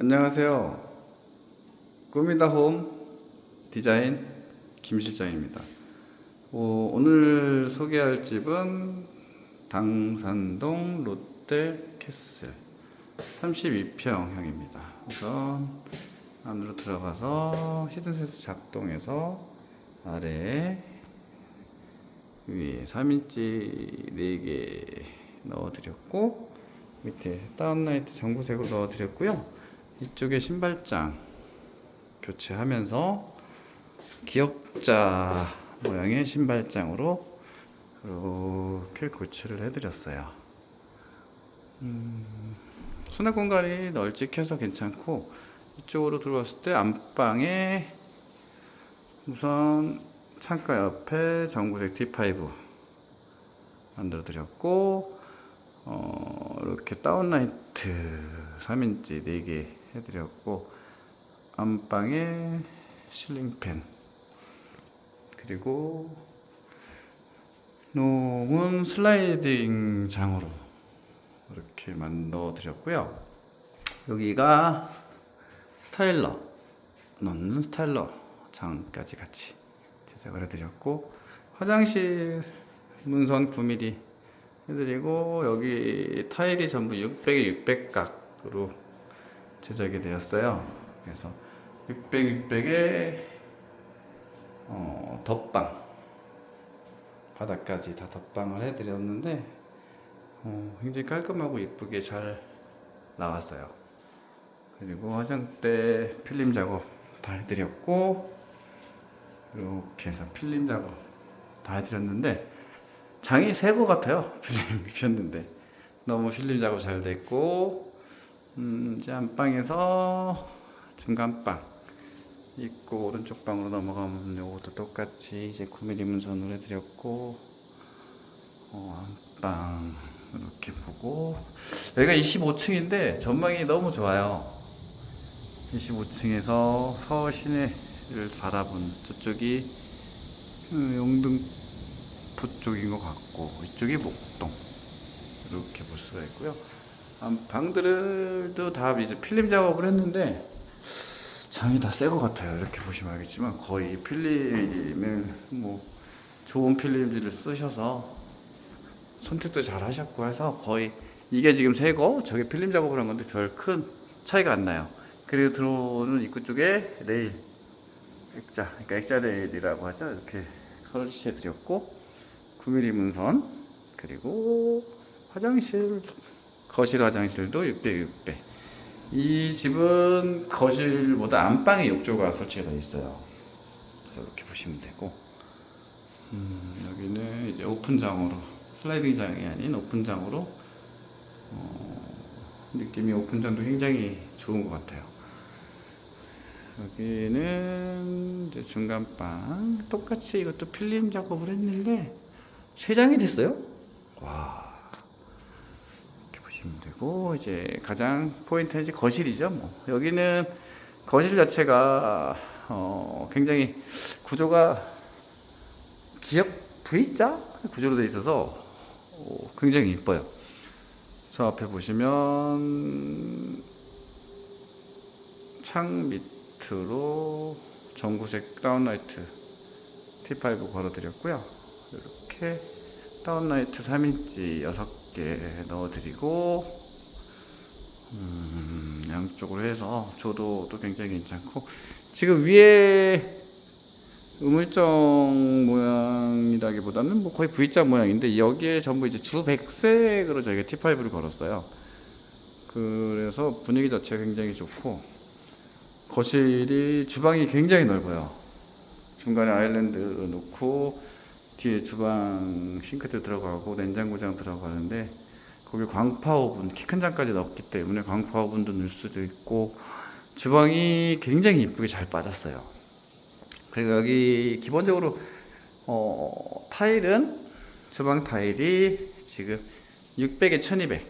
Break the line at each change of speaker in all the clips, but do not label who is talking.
안녕하세요. 꾸미다 홈 디자인 김 실장입니다. 어, 오늘 소개할 집은 당산동 롯데 캐슬 32평형입니다. 우선 안으로 들어가서 히든센스 작동해서 아래에 위에 3인치 4개 넣어드렸고 밑에 다운라이트 전구색으로 넣어드렸고요 이쪽에 신발장 교체하면서 기역자 모양의 신발장으로 이렇게 교체를 해드렸어요. 음, 수납 공간이 널찍해서 괜찮고 이쪽으로 들어왔을 때 안방에 우선 창가 옆에 전구색 T5 만들어 드렸고 어, 이렇게 다운라이트 3인치 4개 해드렸고 안방에 실링팬. 그리고 놈은 슬라이딩 장으로 이렇게 만들어 드렸고요. 여기가 스타일러 넣는 스타일러 장까지 같이 제작을 해드렸고 화장실 문선 9mm 해드리고 여기 타일이 전부 600에 600각으로 제작이 되었어요. 그래서 600, 600에 어, 덧방 바닥까지 다 덧방을 해드렸는데 어, 굉장히 깔끔하고 예쁘게 잘 나왔어요. 그리고 화장대 필름 작업 다 해드렸고 이렇게 해서 필름 작업 다 해드렸는데 장이 새 거 같아요 필름 입혔는데 너무 필름 작업 잘 됐고 음, 이제 안방에서 중간방 있고 오른쪽 방으로 넘어가면 요것도 똑같이 이제 9mm 문선으로 해드렸고 어, 안방 이렇게 보고. 여기가 25층인데 전망이 너무 좋아요. 25층에서 서울 시내를 바라본 저쪽이 음, 영등포 쪽인 것 같고 이쪽이 목동. 이렇게 볼 수가 있고요. 아, 방들도 다 이제 필름 작업을 했는데 장이 다 새 것 같아요. 이렇게 보시면 알겠지만 거의 필름을 뭐 좋은 필름들을 쓰셔서 선택도 잘 하셨고 해서 거의 이게 지금 새거 저게 필름 작업을 한 건데 별 큰 차이가 안 나요. 그리고 들어오는 입구 쪽에 레일 액자, 그러니까 액자 레일이라고 하죠. 이렇게 설치해 드렸고 9mm 문선 그리고 화장실 거실 화장실도 600, 600. 이 집은 거실보다 안방에 욕조가 설치가 되어 있어요. 이렇게 보시면 되고 음, 여기는 이제 오픈장으로 슬라이딩장이 아닌 오픈장으로 어, 느낌이 오픈장도 굉장히 좋은 것 같아요. 여기는 이제 중간방 똑같이 이것도 필름 작업을 했는데 세 장이 됐어요. 와 보시면 되고 이제 가장 포인트는 이제 거실이죠. 뭐 여기는 거실 자체가 어, 굉장히 구조가 기역 V자 구조로 되어 있어서 어, 굉장히 이뻐요. 저 앞에 보시면 창 밑으로 전구색 다운라이트 T5 걸어드렸고요. 이렇게 다운라이트 3인치 6 개 넣어드리고 음, 양쪽으로 해서 조도도 굉장히 괜찮고 지금 위에 우물정 모양이라기보다는 뭐 거의 V자 모양인데 여기에 전부 이제 주 백색으로 저희가 T5를 걸었어요. 그래서 분위기 자체가 굉장히 좋고 거실이 주방이 굉장히 넓어요. 중간에 아일랜드 놓고 뒤에 주방 싱크대 들어가고 냉장고장 들어가는데 거기 광파 오븐 키 큰 장까지 넣었기 때문에 광파 오븐도 넣을 수도 있고 주방이 굉장히 이쁘게 잘 빠졌어요. 그리고 여기 기본적으로 어, 타일은 주방 타일이 지금 600에 1200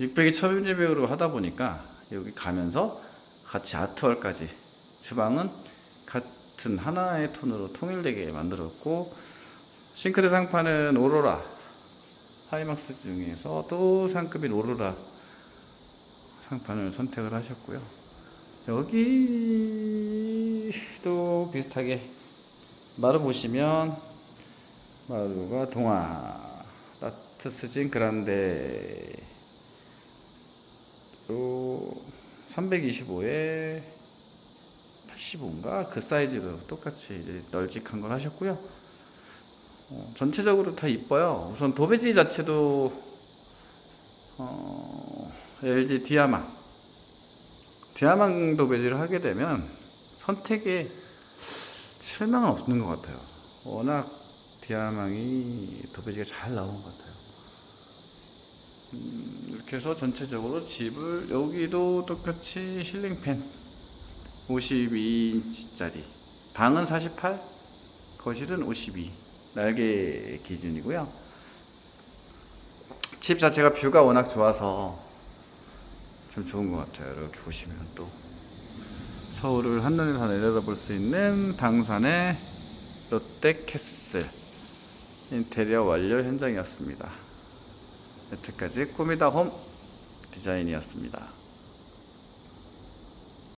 600에 1200으로 하다 보니까 여기 가면서 같이 아트월까지 주방은 같은 하나의 톤으로 통일되게 만들었고 싱크대 상판은 오로라 하이막스 중에서 또 상급인 오로라 상판을 선택을 하셨고요. 여기도 비슷하게 마루 보시면 마루가 동화 라트스진 그란데 또 325에 85인가 그 사이즈로 똑같이 이제 널찍한 걸 하셨고요. 어, 전체적으로 다 이뻐요. 우선 도배지 자체도 어, LG 디아망 디아망 도배지를 하게 되면 선택에 실망은 없는 것 같아요. 워낙 디아망이 도배지가 잘 나온 것 같아요. 음, 이렇게 해서 전체적으로 집을 여기도 똑같이 힐링팬 52인치짜리. 방은 48 거실은 52 날개 기준이고요. 집 자체가 뷰가 워낙 좋아서 참 좋은 것 같아요. 이렇게 보시면 또. 서울을 한눈에 다 내려다볼 수 있는 당산의 롯데캐슬. 인테리어 완료 현장이었습니다. 여태까지 꾸미다 홈 디자인이었습니다